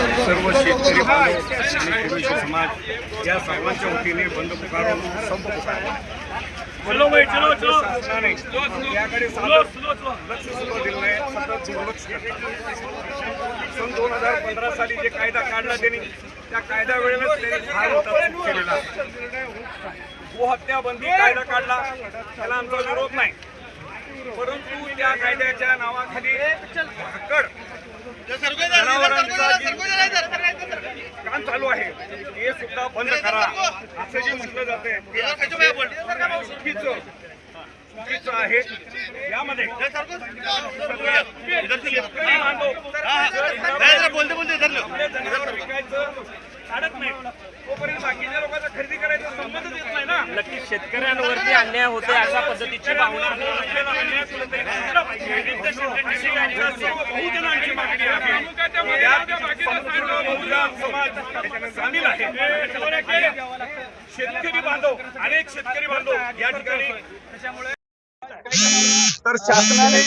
सर्व शेतकरी आणि समाज या सर्वांच्या वतीने बंद पुकारून संप पुकारला याकडे लक्ष सुद्धा दिलं नाही. सतत दुर्लक्ष सन दोन हजार पंधरा साली जे कायदा काढला त्यांनी त्या कायद्या वेळेलाच त्यांनी फार मोठा चूक केलेला आहे. गोहत्या बंदी कायदा काढला. त्याला आमचा विरोध नाही. परंतु त्या कायद्याच्या नावाखाली काम चालू आहे. हे सुद्धा बंद करा. असं जे म्हटलं जाते चुकीचं चुकीचं आहे यामध्ये बोलते बोलते आपल्या जनावर विकायचं काढत नाही तोपर्यंत बाकीच्या लोकांचा खरेदी करायचा संबंधच येत नाही ना नक्कीच शेतकऱ्यांवरती अन्याय होते अशा पद्धतीची भावना बहुजनांची मागणी आहे. यात समाज सामील आहे. शेतकरी बांधव अनेक शेतकरी बांधव या ठिकाणी तर शासनाने